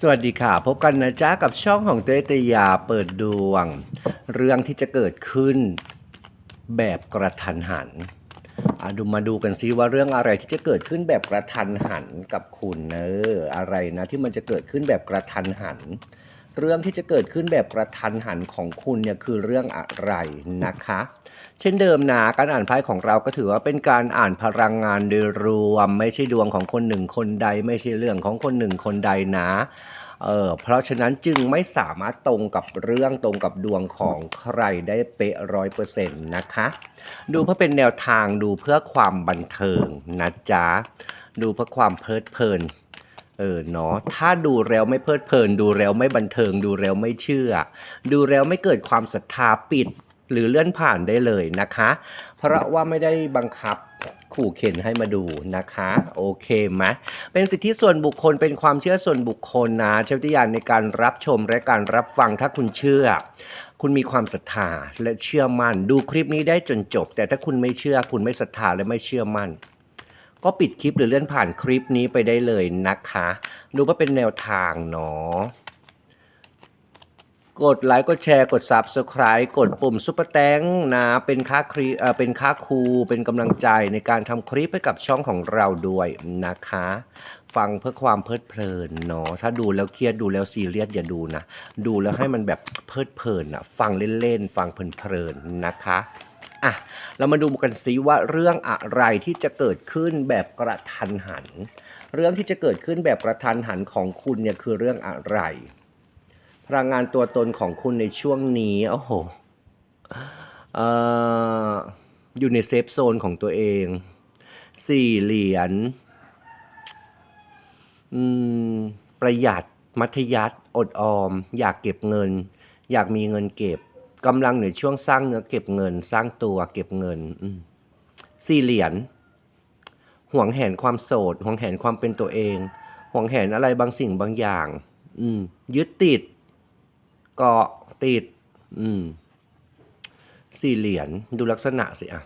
สวัสดีค่ะ พบกันนะจ๊ะกับช่องของเตยเตยาเปิดดวง เรื่องที่จะเกิดขึ้นแบบกระทันหันอะดูมาดูกันซิว่าเรื่องอะไรที่จะเกิดขึ้นแบบกระทันหันกับคุณเนออะไรนะที่มันจะเกิดขึ้นแบบกระทันหัน เรื่องที่จะเกิดขึ้นแบบกระทันหันของคุณเนี่ยคือเรื่องอะไรนะคะ เช่นเดิมนะการอ่านไพ่ของเราก็ถือว่าเป็นการอ่านพลังงานโดยรวม ไม่ใช่ดวงของคนหนึ่งคนใด ไม่ใช่เรื่องของคนหนึ่งคนใดนะเออเพราะฉะนั้นจึงไม่สามารถตรงกับเรื่องตรงกับดวงของใครได้เป๊ะร้อยเปอร์เซ็นต์นะคะ ดูเพื่อเป็นแนวทางดูเพื่อความบันเทิงนะจ๊ะ ดูเพื่อความเพลิดเพลิน เออเนาะถ้าดูแล้วไม่เพลิดเพลิน ดูแล้วไม่บันเทิง ดูแล้วไม่เชื่อ ดูแล้วไม่เกิดความศรัทธาปิด หรือเลื่อนผ่านได้เลยนะคะ เพราะว่าไม่ได้บังคับขู่เข็นให้มาดูนะคะ โอเคไหมเป็นสิทธิส่วนบุคคลเป็นความเชื่อส่วนบุคคลนะใช้วิทยานในการรับชมและการรับฟังถ้าคุณเชื่อ คุณมีความศรัทธาและเชื่อมั่น ดูคลิปนี้ได้จนจบ แต่ถ้าคุณไม่เชื่อคุณไม่ศรัทธาและไม่เชื่อมั่น ก็ปิดคลิปหรือเลื่อนผ่านคลิปนี้ไปได้เลยนะคะ ดูว่าเป็นแนวทางเนาะกดไลค์กดแชร์กด Subscribe กดปุ่มซุปเปอร์แตงนะเป็นค่าครีเอ่อเป็นค่าครูเป็นกำลังใจในการทำคลิปให้กับช่องของเราด้วยนะคะ ฟังเพื่อความเพลิดเพลินเนาะถ้าดูแล้วเครียดดูแล้วซีเรียสอย่าดูนะ ดูแล้วให้มันแบบเพลิดเพลินอะฟังเล่นๆ ฟังเพลินๆนะคะ อะ เรามาดูกันซิว่าเรื่องอะไรที่จะเกิดขึ้นแบบกระทันหัน เรื่องที่จะเกิดขึ้นแบบกระทันหันของคุณเนี่ยคือเรื่องอะไร พลังงานตัวตนของคุณในช่วงนี้โอ้โหเอ่ออยู่ในเซฟโซนของตัวเองสี่เหรียญประหยัดมัธยัติอดออม อยากเก็บเงิน อยากมีเงินเก็บ กำลังในช่วงสร้างเนื้อเก็บเงิน สร้างตัวเก็บเงินสี่เหรียญห่วงแหนความโสดห่วงแหนความเป็นตัวเอง ห่วงแหนอะไรบางสิ่งบางอย่าง อืม ยึดติด เกาะติด อืม สี่เหรียญดูลักษณะสิอะ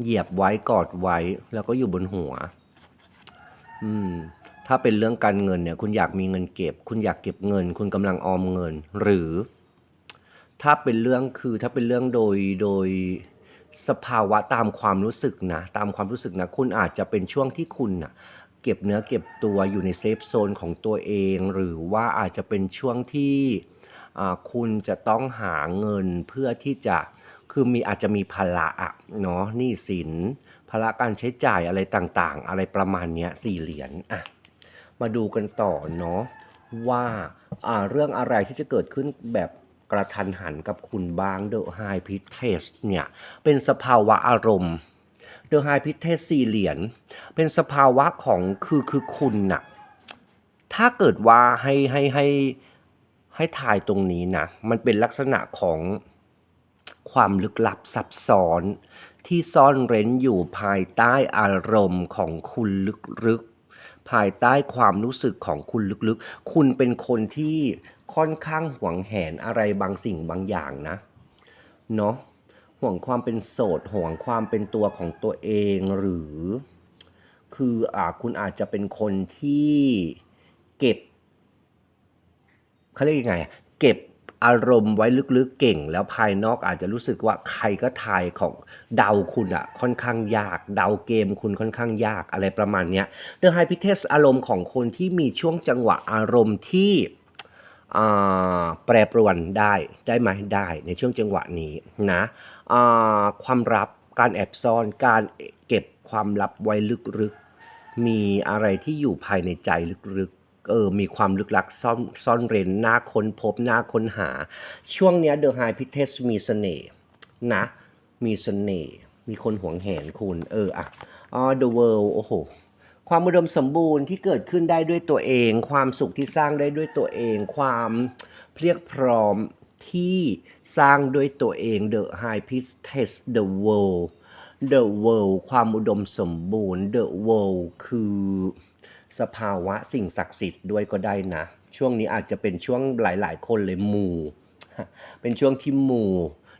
เหยียบไว้กอดไว้ แล้วก็อยู่บนหัว อืม ถ้าเป็นเรื่องการเงินเนี่ย คุณอยากมีเงินเก็บ คุณอยากเก็บเงิน คุณกำลังออมเงิน หรือ ถ้าเป็นเรื่องคือถ้าเป็นเรื่องโดยโดยสภาวะตามความรู้สึกนะตามความรู้สึกนะคุณอาจจะเป็นช่วงที่คุณนะเก็บเนื้อเก็บตัวอยู่ในเซฟโซนของตัวเอง หรือว่าอาจจะเป็นช่วงที่คุณจะต้องหาเงินเพื่อที่จะคือมีอาจจะมีภาระเนาะหนี้สินภาระการใช้จ่ายอะไรต่างๆ อะไรประมาณเนี้ยสี่เหรียญอะมาดูกันต่อเนาะว่าเรื่องอะไรที่จะเกิดขึ้นแบบ ระทันหันกับคุณบ้าง The High p i t e s เนี่ย เป็นสภาวะอารมณ์ The High p i t e s สี่เหรียญเป็นสภาวะของคือคือคุณน่ะถ้าเกิดว่าให้ให้ให้ให้ทายตรงนี้นะ มันเป็นลักษณะของความลึกลับซับซ้อน ที่ซ่อนเร้นอยู่ภายใต้อารมณ์ของคุณลึกๆภายใต้ความรู้สึกของคุณลึกๆ คุณเป็นคนที่ ค่อนข้างหวงแหนอะไรบางสิ่งบางอย่างนะเนาะห่วงความเป็นโสดห่วงความเป็นตัวของตัวเองหรือ คืออ่าคุณอาจจะเป็นคนที่เก็บเขาเรียกยังไง เก็บอารมณ์ไว้ลึกๆเก่ง แล้วภายนอกอาจจะรู้สึกว่าใครก็ทายของเดาคุณอะค่อนข้างยากเดาเกมคุณค่อนข้างยากอะไรประมาณเนี้ยเรื่องไฮพิเทสอารมณ์ของคนที่มีช่วงจังหวะอารมณ์ที่ แปรปรวนได้ได้ไหมได้ในช่วงจังหวะนี้นะความลับการแอบซ่อนการเก็บความลับไว้ลึกๆ มีอะไรที่อยู่ภายในใจลึกๆเออมีความลึกลักซ่อนซ่อนเร้นน่าค้นพบน่าค้นหา ช่วงนี้ย The High p i t e s มีเสน่ห์นะ มีเสน่ห์มีคนหวงแหนคุณ เอออะอ๋อ The World โอ้โห ความอุดมสมบูรณ์ที่เกิดขึ้นได้ด้วยตัวเอง ความสุขที่สร้างได้ด้วยตัวเอง ความเพียกพร้อมที่สร้างด้วยตัวเอง The High Priestess The World The World ความอุดมสมบูรณ์ The World คือสภาวะสิ่งศักดิ์สิทธิ์ด้วยก็ได้นะ ช่วงนี้อาจจะเป็นช่วงหลาย ๆ คนเลยมู เป็นช่วงที่มู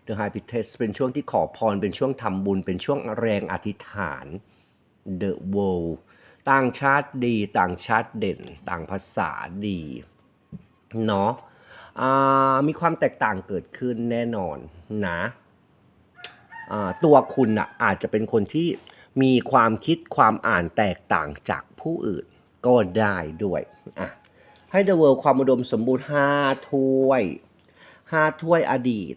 The High Priestess เป็นช่วงที่ขอพร เป็นช่วงทำบุญ เป็นช่วงแรงอธิษฐาน The World ต่างชาติดี ต่างชาติเด่น ต่างภาษาดีเนาะมีความแตกต่างเกิดขึ้นแน่นอนนะตัวคุณอะอาจจะเป็นคนที่มีความคิดความอ่านแตกต่างจากผู้อื่นก็ได้ด้วยอะให้ The World ความอุดมสมบูรณ์ 5 ถ้วย 5 ถ้วยอดีต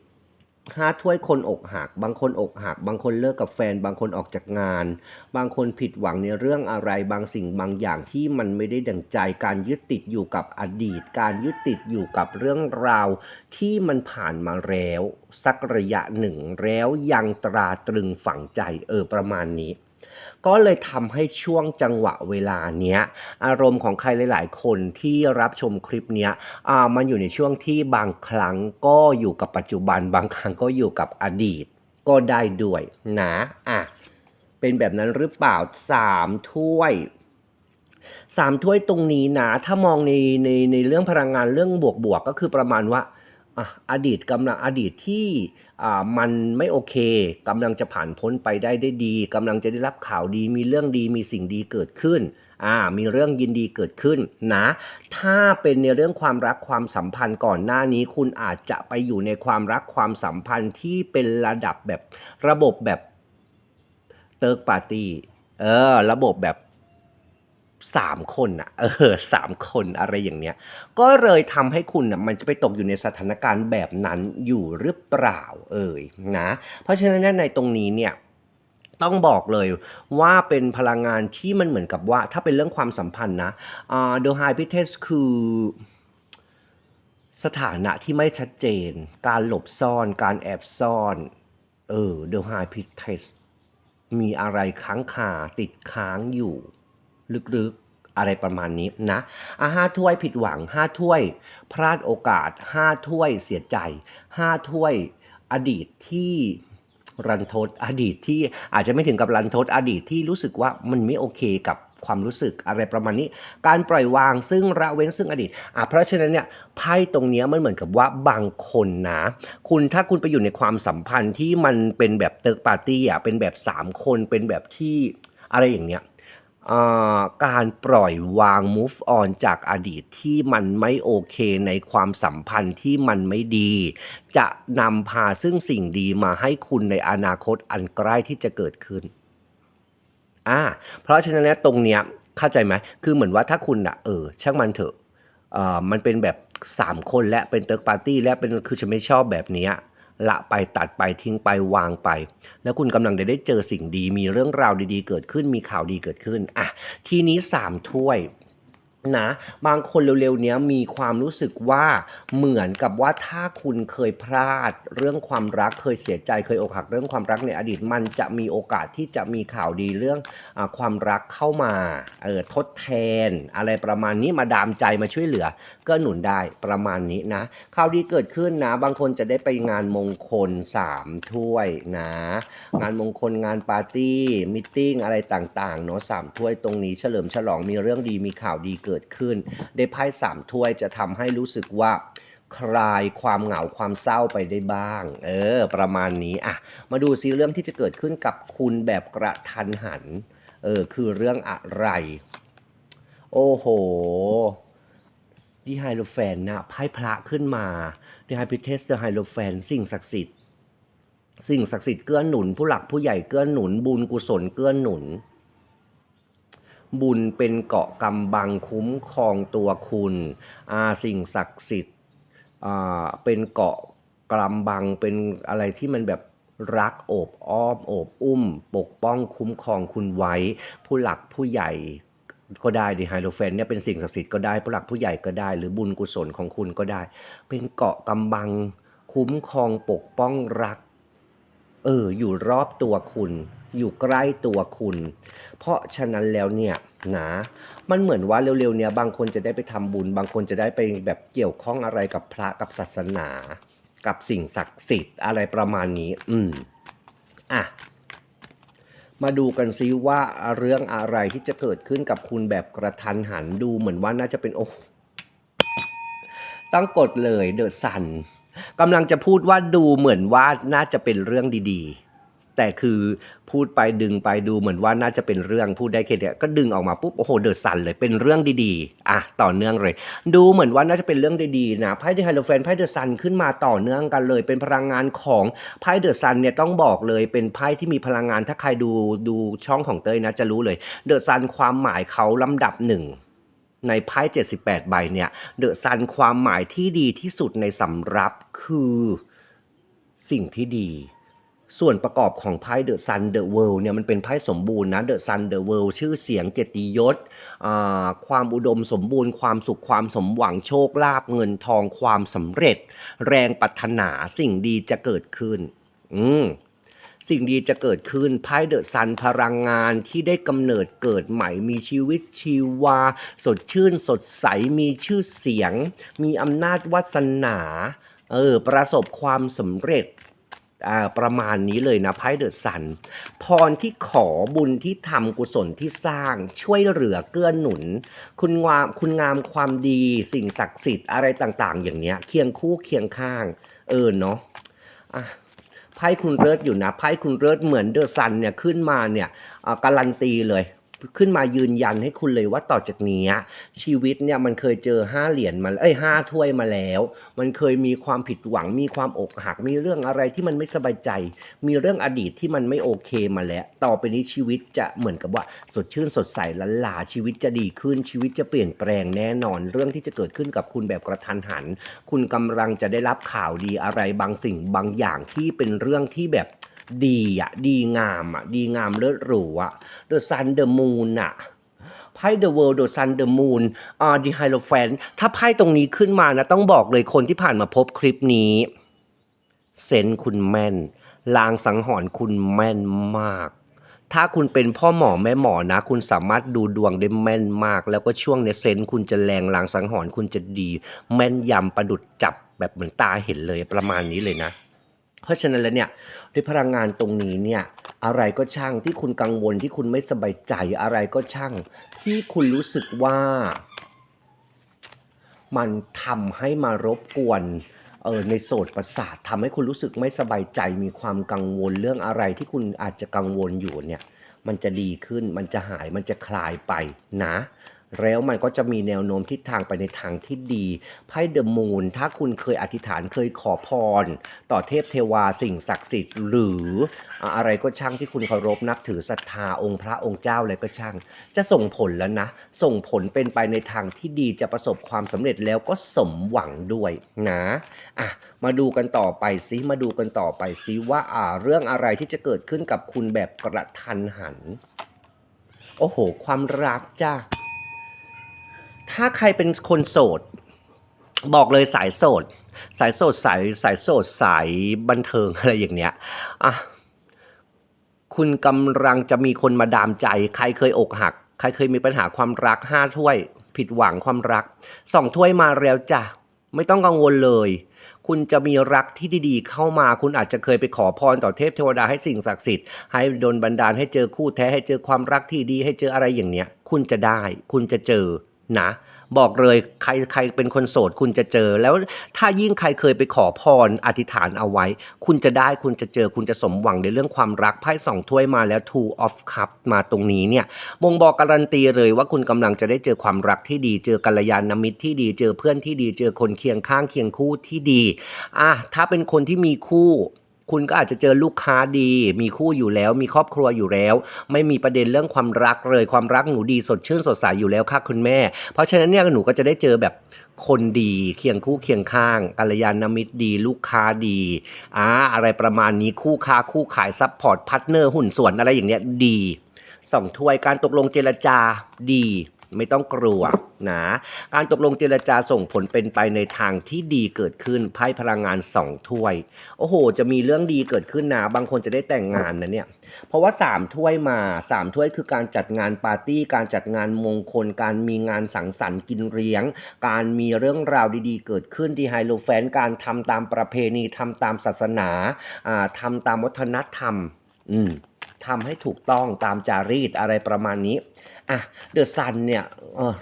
ห้าถ้วยคนอกหัก บางคนอกหัก บางคนเลิกกับแฟน บางคนออกจากงาน บางคนผิดหวังในเรื่องอะไร บางสิ่งบางอย่างที่มันไม่ได้ดังใจ การยึดติดอยู่กับอดีต การยึดติดอยู่กับเรื่องราว ที่มันผ่านมาแล้ว สักระยะหนึ่งแล้วยังตราตรึงฝังใจเออประมาณนี้ ก็เลยทำให้ช่วงจังหวะเวลาเนี้ย อารมณ์ของใครหลาย ๆ คนที่รับชมคลิปเนี้ยอ่ามันอยู่ในช่วงที่บางครั้งก็อยู่กับปัจจุบัน บางครั้งก็อยู่กับอดีต ก็ได้ด้วยนะอะเป็นแบบนั้นหรือเปล่าสามถ้วยสามถ้วยตรงนี้นะ ถ้ามองในในในเรื่องพลังงานเรื่องบวกบวกๆก็คือประมาณว่า อดีตกำลังอดีตที่มันไม่โอเคกำลังจะผ่านพ้นไปได้ได้ดีกำลังจะได้รับข่าวดี มีเรื่องดีมีสิ่งดีเกิดขึ้นอ่ามีเรื่องยินดีเกิดขึ้นนะ ถ้าเป็นในเรื่องความรักความสัมพันธ์ก่อนหน้านี้ คุณอาจจะไปอยู่ในความรักความสัมพันธ์ที่เป็นระดับแบบระบบแบบเติร์กปาร์ตี้เออระบบแบบ สามคนอะเออสามคนอะไรอย่างเนี้ย ก็เลยทำให้คุณน่ะมันจะไปตกอยู่ในสถานการณ์แบบนั้นอยู่หรือเปล่าเอ่ยนะ เพราะฉะนั้นในตรงนี้เนี่ยต้องบอกเลยว่าเป็นพลังงานที่มันเหมือนกับว่าถ้าเป็นเรื่องความสัมพันธ์นะอ่า The High Priestess คือสถานะที่ไม่ชัดเจน การหลบซ่อน การแอบซ่อน เออ The High Priestess มีอะไรค้างคาติดค้างอยู่ ลึกๆอะไรประมาณนี้นะอะห้าถ้วยผิดหวังห้าถ้วย พลาดโอกาสห้าถ้วยเสียใจห้าถ้วยอดีตที่รันทดอดีตที่อาจจะไม่ถึงกับรันทดอดีตที่รู้สึกว่ามันไม่โอเคกับความรู้สึกอะไรประมาณนี้ การปล่อยวางซึ่งละเว้นซึ่งอดีตอะเพราะฉะนั้นเนี่ยไพ่ตรงนี้มันเหมือนกับว่าบางคนนะ คุณถ้าคุณไปอยู่ในความสัมพันธ์ที่มันเป็นแบบเติร์กปาร์ตี้อะเป็นแบบสามคนเป็นแบบที่อะไรอย่างเนี้ย การปล่อยวาง move on จากอดีตที่มันไม่โอเคในความสัมพันธ์ที่มันไม่ดี จะนำพาซึ่งสิ่งดีมาให้คุณในอนาคตอันใกล้ที่จะเกิดขึ้นอ่าเพราะฉะนั้นตรงเนี้ยเข้าใจไหมคือเหมือนว่าถ้าคุณอะเออช่างมันเถอะอ่ามันเป็นแบบสามคนและเป็นเติร์กปาร์ตี้และเป็นคือฉันไม่ชอบแบบเนี้ย ละไปตัดไปทิ้งไปวางไป แล้วคุณกำลังจะได้เจอสิ่งดี มีเรื่องราวดีๆ เกิดขึ้นมีข่าวดีเกิดขึ้นอะทีนี้สามถ้วย นะบางคนเร็วๆเนี้ยมีความรู้สึกว่าเหมือนกับว่าถ้าคุณเคยพลาดเรื่องความรักเคยเสียใจเคยอกหักเรื่องความรักในอดีต มันจะมีโอกาสที่จะมีข่าวดีเรื่องอความรักเข้ามาเออทดแทน อะไรประมาณนี้มาดามใจมาช่วยเหลือก็หนุนได้ประมาณนี้นะข่าวดีเกิดขึ้นนะ บางคนจะได้ไปงานมงคลสามถ้วยนะ งานมงคลงานปาร์ตี้มิทติ้งอะไรต่างๆเนาะสามถ้วยตรงนี้เฉลิมฉลองมีเรื่องดีมีข่าวดีเกิดขึ้น ได้ไพ่สามถ้วยจะทำให้รู้สึกว่าคลายความเหงาความเศร้าไปได้บ้าง เออ ประมาณนี้อะ มาดูซิเรื่องที่จะเกิดขึ้นกับคุณแบบกระทันหัน เออ คือเรื่องอะไร โอ้โหดีไฮโลแฟนนะไพ่พระขึ้นมาดีไฮพิเทสเดอไฮโลแฟนสิ่งศักดิ์สิทธิ์ สิ่งศักดิ์สิทธิ์เกื้อหนุน ผู้หลักผู้ใหญ่เกื้อหนุน บุญกุศลเกื้อหนุน บุญเป็นเกาะกำบังคุ้มครองตัวคุณอาสิ่งศักดิ์สิทธิ์อ่าเป็นเกาะกำบังเป็นอะไรที่มันแบบรักโอบอ้อมโอบอุ้ม ปกป้องคุ้มครองคุณไว้ ผู้หลักผู้ใหญ่ก็ได้ดิไฮโลแฟนเนี่ยเป็นสิ่งศักดิ์สิทธิ์ก็ได้ผู้หลักผู้ใหญ่ก็ได้ หรือบุญกุศลของคุณก็ได้ เป็นเกาะกำบังคุ้มครองปกป้องรัก เออ อยู่รอบตัวคุณ อยู่ใกล้ตัวคุณ เพราะฉะนั้นแล้วเนี่ยนะมันเหมือนว่าเร็วๆเนี่ยบางคนจะได้ไปทำบุญ บางคนจะได้ไปแบบเกี่ยวข้องอะไรกับพระกับศาสนา กับสิ่งศักดิ์สิทธิ์อะไรประมาณนี้ อืมอะมาดูกันซิว่าเรื่องอะไรที่จะเกิดขึ้นกับคุณแบบกระทันหันดูเหมือนว่าน่าจะเป็นโอ้ต้องกดเลยเดอะซันกำลังจะพูดว่าดูเหมือนว่าน่าจะเป็นเรื่องดี แต่คือพูดไปดึงไปดูเหมือนว่าน่าจะเป็นเรื่องพูดได้แค่เนี้ยก็ดึงออกมาปุ๊บโอ้โหเดือดสันเลยเป็นเรื่องดีๆอะต่อเนื่องเลย ดูเหมือนว่าน่าจะเป็นเรื่องดีๆนะไพ่เดอะไฮโลแฟนไพ่เดอะซันขึ้นมาต่อเนื่องกันเลย เป็นพลังงานของไพ่เดอะซันเนี่ยต้องบอกเลยเป็นไพ่ที่มีพลังงานถ้าใครดูดูช่องของเต้ยนะจะรู้เลยเดอะซันความหมายเขาลำดับหนึ่งในไพ่ 78 ใบเนี่ยเดอะซันความหมายที่ดีที่สุดในสำรับคือสิ่งที่ดี ส่วนประกอบของไพ่เดอะซันเดอะเวิลด์เนี่ยมันเป็นไพ่สมบูรณ์นะเดอะซันเดอะเวิลด์ชื่อเสียงเกียรติยศความอุดมสมบูรณ์ ความสุขความสมหวังโชคลาภเงินทองความสำเร็จ แรงปรารถนาสิ่งดีจะเกิดขึ้น อืมสิ่งดีจะเกิดขึ้นไพ่เดอะซันพลังงานที่ได้กำเนิดเกิดใหม่มีชีวิตชีวา สดชื่นสดใสมีชื่อเสียง มีอำนาจวาสนา เออ ประสบความสำเร็จ ประมาณนี้เลยนะไพ่เดอะซัน พรที่ขอบุญที่ทำกุศลที่สร้างช่วยเหลือเกื้อหนุน คุณงามคุณงามความดีสิ่งศักดิ์สิทธิ์อะไรต่าง ๆ อย่างเนี้ย เคียงคู่เคียงข้าง เออเนาะอะไพ่คุณเลิศอยู่นะไพ่คุณเลิศเหมือนเดอะซันเนี่ยขึ้นมาเนี่ยการันตีเลย ขึ้นมายืนยันให้คุณเลยว่าต่อจากนี้ ชีวิตเนี่ยมันเคยเจอห้าเหรียญมาเอ้ยห้าถ้วยมาแล้ว มันเคยมีความผิดหวังมีความอกหัก มีเรื่องอะไรที่มันไม่สบายใจ มีเรื่องอดีตที่มันไม่โอเคมาแล้ว ต่อไปนี้ชีวิตจะเหมือนกับว่า สดชื่นสดใสละลาชีวิตจะดีขึ้น ชีวิตจะเปลี่ยนแปลงแน่นอน เรื่องที่จะเกิดขึ้นกับคุณแบบกระทันหัน คุณกำลังจะได้รับข่าวดีอะไรบางสิ่งบางอย่างที่เป็นเรื่องที่แบบ ดีอะ ดีงามอะ ดีงามเลิศหรูอะ The Sun The Moon อะไพ่ The World The Sun The Moon อ่า The Hierophant ถ้าไพ่ตรงนี้ขึ้นมานะ ต้องบอกเลยคนที่ผ่านมาพบคลิปนี้ เซนคุณแม่น ลางสังหรณ์คุณแม่นมาก ถ้าคุณเป็นพ่อหมอแม่หมอนะ คุณสามารถดูดวงได้แม่นมาก แล้วก็ช่วงเนี้ยเซนคุณจะแรงลางสังหรณ์คุณจะดี แม่นยำประดุดจับแบบเหมือนตาเห็นเลยประมาณนี้เลยนะ เพราะฉะนั้นแล้วเนี่ยด้วยพลังงานตรงนี้เนี่ยอะไรก็ช่างที่คุณกังวลที่คุณไม่สบายใจอะไรก็ช่าง ที่คุณรู้สึกว่า มันทำให้มารบกวนเออในโสตประสาททำให้คุณรู้สึกไม่สบายใจมีความกังวลเรื่องอะไรที่คุณอาจจะกังวลอยู่เนี่ย มันจะดีขึ้นมันจะหายมันจะคลายไปนะ แล้วมันก็จะมีแนวโน้มทิศทางไปในทางที่ดีไพ่เดอะมูนถ้าคุณเคยอธิษฐานเคยขอพร ต่อเทพเทวาสิ่งศักดิ์สิทธิ์ หรืออะไรก็ช่างที่คุณเคารพนับถือศรัทธาองค์พระองค์เจ้าอะไรก็ช่าง จะส่งผลแล้วนะ ส่งผลเป็นไปในทางที่ดีจะประสบความสำเร็จแล้วก็สมหวังด้วยนะอะมาดูกันต่อไปซิมาดูกันต่อไปซิว่าอ่าเรื่องอะไรที่จะเกิดขึ้นกับคุณแบบกระทันหัน โอ้โห ความรักจ้า ถ้าใครเป็นคนโสด บอกเลยสายโสด สายโสดสายสายโสดสายบันเทิงอะไรอย่างเนี้ยอะคุณกำลังจะมีคนมาดามใจ ใครเคยอกหัก ใครเคยมีปัญหาความรักห้าถ้วย ผิดหวังความรักสองถ้วยมาแล้วจ้ะไม่ต้องกังวลเลย คุณจะมีรักที่ดีๆ เข้ามา คุณอาจจะเคยไปขอพรต่อเทพเทวดาให้สิ่งศักดิ์สิทธิ์ ให้โดนบันดาลให้เจอคู่แท้ให้เจอความรักที่ดี ให้เจออะไรอย่างเนี้ย คุณจะได้ คุณจะเจอนะ บอกเลยใครใครเป็นคนโสดคุณจะเจอ แล้วถ้ายิ่งใครเคยไปขอพรอธิษฐานเอาไว้ คุณจะได้คุณจะเจอคุณจะสมหวังในเรื่องความรักไพ่สองถ้วยมาแล้ว two of cup มาตรงนี้เนี่ยบ่งบอกการันตีเลยว่าคุณกำลังจะได้เจอความรักที่ดี เจอกัลยาณมิตรที่ดี เจอเพื่อนที่ดี เจอคนเคียงข้างเคียงคู่ที่ดีอะถ้าเป็นคนที่มีคู่ คุณก็อาจจะเจอลูกค้าดี มีคู่อยู่แล้ว มีครอบครัวอยู่แล้ว ไม่มีประเด็นเรื่องความรักเลย ความรักหนูดีสดชื่นสดใสอยู่แล้วค่ะคุณแม่ เพราะฉะนั้นเนี่ยหนูก็จะได้เจอแบบคนดีเคียงคู่เคียงข้างกัลยาณมิตรดี ลูกค้าดีอ่าอะไรประมาณนี้คู่ค้าคู่ขายซัพพอร์ตพาร์ทเนอร์ หุ้นส่วนอะไรอย่างเนี้ยดีสองถ้วยการตกลงเจรจาดี ไม่ต้องกลัวนะการตกลงเจรจาส่งผลเป็นไปในทางที่ดีเกิดขึ้นไพ่พลังงานสองถ้วย โอ้โห จะมีเรื่องดีเกิดขึ้นนะบางคนจะได้แต่งงานนะเนี่ยเพราะว่าสามถ้วยมาสามถ้วยคือการจัดงานปาร์ตี้ การจัดงานมงคล การมีงานสังสรรค์กินเลี้ยง การมีเรื่องราวดีๆ เกิดขึ้นที่ไฮโลแฟนการทำตามประเพณีทำตามศาสนาอ่าทำตามวัฒนธรรม อืมทำให้ถูกต้องตามจารีตอะไรประมาณนี้ อะเดอะซันเนี่ย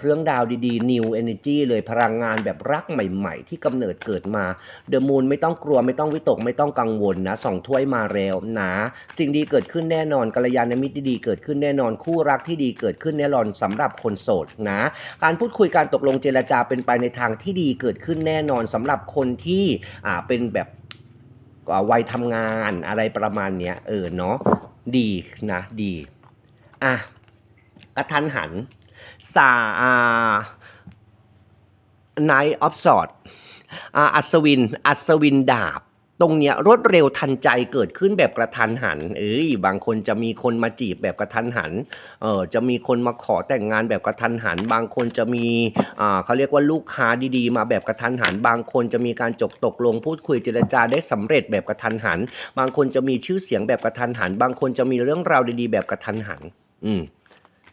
เรื่องดาวดีๆ New Energy เลยพลังงานแบบรักใหม่ๆ ที่กำเนิดเกิดมาเดอะมูนไม่ต้องกลัวไม่ต้องวิตกไม่ต้องกังวลนะสองถ้วยมาแล้วนะสิ่งดีเกิดขึ้นแน่นอนกัลยาณมิตรดีๆเกิดขึ้นแน่นอนคู่รักที่ดีเกิดขึ้นแน่นอนสำหรับคนโสดนะ การพูดคุยการตกลงเจรจาเป็นไปในทางที่ดีเกิดขึ้นแน่นอนสำหรับคนที่อ่าเป็นแบบวัยทำงานอะไรประมาณเนี้ยเออเนาะดีนะดีอะ กระทันหันสาอาไนท์ออฟสอดอัศวิน อัศวินดาบ ตรงเนี้ยรวดเร็วทันใจเกิดขึ้นแบบกระทันหัน เอ้ย บางคนจะมีคนมาจีบแบบกระทันหัน เออจะมีคนมาขอแต่งงานแบบกระทันหัน บางคนจะมี อ่าเขาเรียกว่าลูกค้าดีๆ มาแบบกระทันหัน บางคนจะมีการจบตกลงพูดคุยเจรจาได้สำเร็จแบบกระทันหัน บางคนจะมีชื่อเสียงแบบกระทันหัน บางคนจะมีเรื่องราวดีๆ แบบกระทันหัน อืม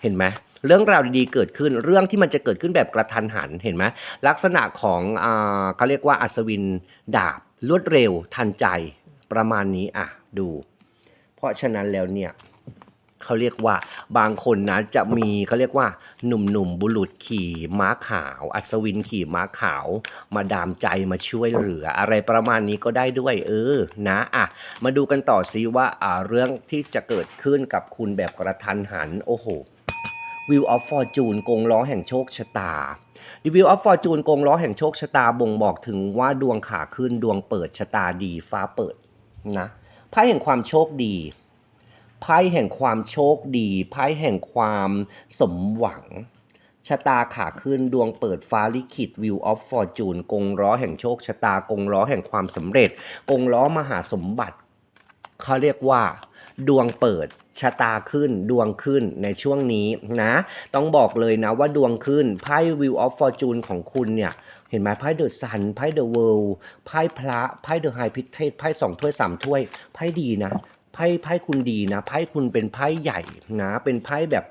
เห็นไหมเรื่องราวดีๆเกิดขึ้นเรื่องที่มันจะเกิดขึ้นแบบกระทันหันเห็นไหมลักษณะของอ่าเขาเรียกว่าอัศวินดาบรวดเร็วทันใจประมาณนี้อะดู เพราะฉะนั้นแล้วเนี่ยเขาเรียกว่าบางคนนะจะมีเขาเรียกว่า หนุ่มๆบุรุษขี่ม้าขาว อัศวินขี่ม้าขาว มาดามใจมาช่วยเหลือ อะไรประมาณนี้ก็ได้ด้วย เออนะอะมาดูกันต่อซิว่าอ่าเรื่องที่จะเกิดขึ้นกับคุณแบบกระทันหันโอ้โห Wheel of Fortune กงล้อแห่งโชคชะตา The Wheel of Fortune กงล้อแห่งโชคชะตาบ่งบอกถึงว่าดวงขาขึ้นดวงเปิดชะตาดีฟ้าเปิดนะไพ่แห่งความโชคดีไพ่แห่งความโชคดีไพ่แห่งความสมหวังชะตาขาขึ้นดวงเปิดฟ้าลิขิต Wheel of Fortune กงล้อแห่งโชคชะตากงล้อแห่งความสำเร็จ กงล้อมหาสมบัติเขาเรียกว่า ดวงเปิดชะตาขึ้นดวงขึ้นในช่วงนี้นะ ต้องบอกเลยนะว่าดวงขึ้นไพ่ Wheel of Fortune ของคุณเนี่ยเห็นไหมไพ่เดอะซันไพ่เดอะเวิลด์ไพ่พระไพ่เดอะไฮพิเทสไพ่สองถ้วยสามถ้วยไพ่ดีนะไพ่ไพ่คุณดีนะไพ่คุณเป็นไพ่ใหญ่นะเป็นไพ่แบบ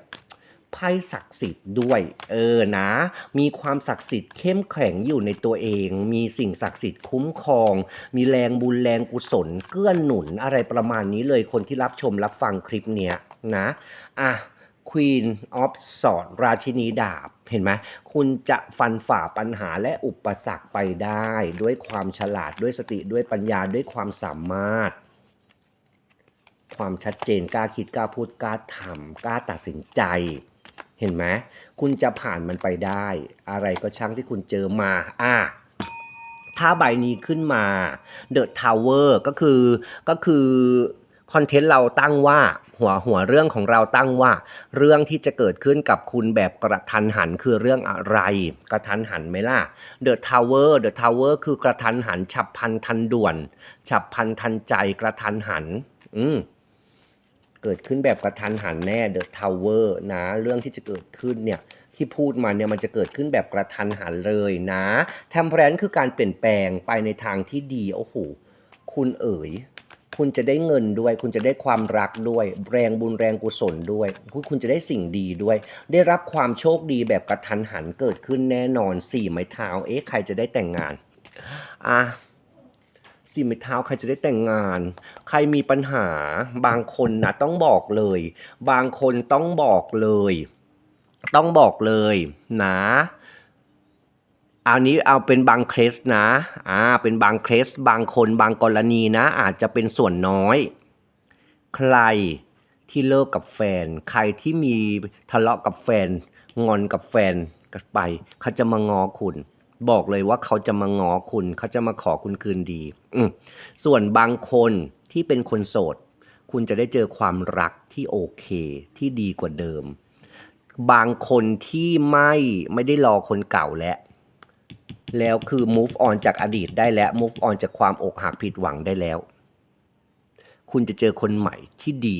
ไพ่ศักดิ์สิทธิ์ด้วย เออนะ มีความศักดิ์สิทธิ์เข้มแข็งอยู่ในตัวเอง มีสิ่งศักดิ์สิทธิ์คุ้มครอง มีแรงบุญแรงกุศลเกื้อหนุนอะไรประมาณนี้เลยคนที่รับชมรับฟังคลิปเนี้ยนะอะ Queen of s w o r d ราชินีดาบ เห็นไหมคุณจะฟันฝ่าปัญหาและอุปสรรคไปได้ ด้วยความฉลาดด้วยสติด้วยปัญญาด้วยความสามารถ ความชัดเจนกล้าคิดกล้าพูดกล้าทำกล้าตัดสินใจ เห็นไหมคุณจะผ่านมันไปได้ อะไรก็ช่างที่คุณเจอมาอะถ้าใบนี้ขึ้นมา The Tower ก็คือก็คือคอนเทนต์เราตั้งว่าหัวหัวเรื่องของเราตั้งว่า เรื่องที่จะเกิดขึ้นกับคุณแบบกระทันหันคือเรื่องอะไร กระทันหันไหมล่ะ The Tower The Tower คือกระทันหัน ฉับพันทันด่วน ฉับพันทันใจกระทันหัน อืม เกิดขึ้นแบบกระทันหันแน่ The Tower นะ เรื่องที่จะเกิดขึ้นเนี่ยที่พูดมาเนี่ยมันจะเกิดขึ้นแบบกระทันหันเลยนะแทำแพลนคือการเปลี่ยนแปลงไปในทางที่ดีโอ้โหคุณเอ๋ย คุณจะได้เงินด้วย คุณจะได้ความรักด้วย แรงบุญแรงกุศลด้วย คุณคุณจะได้สิ่งดีด้วย ได้รับความโชคดีแบบกระทันหันเกิดขึ้นแน่นอนสี่ไม้เท้าเอ๊ะใครจะได้แต่งงานอะ สี่ไม้เท้าใครจะได้แต่งงาน ใครมีปัญหาบางคนนะต้องบอกเลย บางคนต้องบอกเลย ต้องบอกเลยนะอันนี้เอาเป็นบางเคสนะ อ่า เป็นบางเคส บางคนบางกรณีนะ อาจจะเป็นส่วนน้อย ใครที่เลิกกับแฟน ใครที่มีทะเลาะกับแฟน งอนกับแฟนกันไปเขาจะมางอคุณ บอกเลยว่าเขาจะมางอคุณ เขาจะมาขอคุณคืนดี อืส่วนบางคนที่เป็นคนโสด คุณจะได้เจอความรักที่โอเคที่ดีกว่าเดิม บางคนที่ไม่ไม่ได้รอคนเก่าแล้วแล้วคือ move on จากอดีตได้แล้ว move on จากความอกหักผิดหวังได้แล้ว คุณจะเจอคนใหม่ที่ดี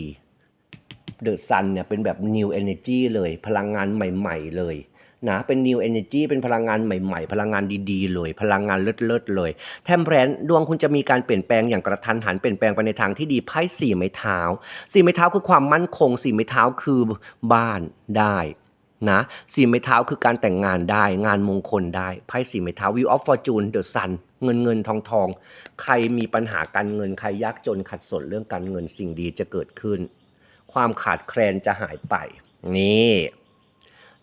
The Sun เนี่ยเป็นแบบ new energy เลย พลังงานใหม่ ๆ เลย นะเป็น new energy เป็นพลังงานใหม่ๆ พลังงานดีๆ เลย พลังงานเลิศๆเลยแทมแพรนดวงคุณจะมีการเปลี่ยนแปลงอย่างกระทันหันเปลี่ยนแปลงไปในทางที่ดีไพ่สี่ไม้เท้าสี่ไม้เท้าคือความมั่นคงสี่ไม้เท้าคือบ้านได้นะสี่ไม้เท้าคือการแต่งงานได้งานมงคลได้ไพ่สี่ไม้เท้า View of Fortune The Sun เงินเงินทองทอง ใครมีปัญหาการเงินใครยากจนขัดสนเรื่องการเงินสิ่งดีจะเกิดขึ้น ความขาดแคลนจะหายไปนี่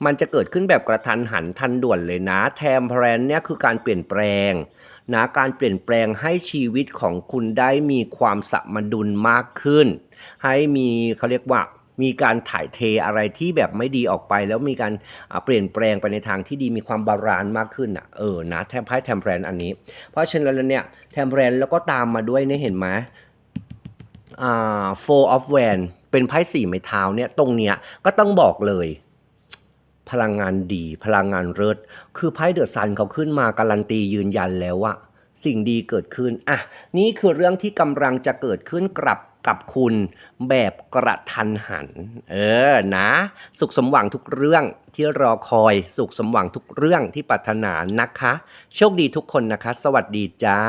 มันจะเกิดขึ้นแบบกระทันหันทันด่วนเลยนะแทมเพลนเนี่ยคือการเปลี่ยนแปลงนะการเปลี่ยนแปลงให้ชีวิตของคุณได้มีความสมดุลมากขึ้น ให้มีเขาเรียกว่ามีการถ่ายเทอะไรที่แบบไม่ดีออกไป แล้วมีการเปลี่ยนแปลงไปในทางที่ดีมีความบาลานซ์มากขึ้นอะเออนะแทมไพ่แทมเพลนอันนี้ เพราะฉะนั้นแล้วเนี่ยแทมเพลนแล้วก็ตามมาด้วยเนี่ยเห็นไหมอ่า four of w a n เป็นไพ่สี่ไม้เท้าเนี่ยตรงเนี้ยก็ต้องบอกเลย พลังงานดี พลังงานเลิศคือไพ่เดอะซันเขาขึ้นมาการันตียืนยันแล้วว่าสิ่งดีเกิดขึ้นอะนี่คือเรื่องที่กำลังจะเกิดขึ้นกลับกับคุณแบบกระทันหัน เออนะ สุขสมหวังทุกเรื่องที่รอคอยสุขสมหวังทุกเรื่องที่ปรารถนานะคะ โชคดีทุกคนนะคะ สวัสดีจ้า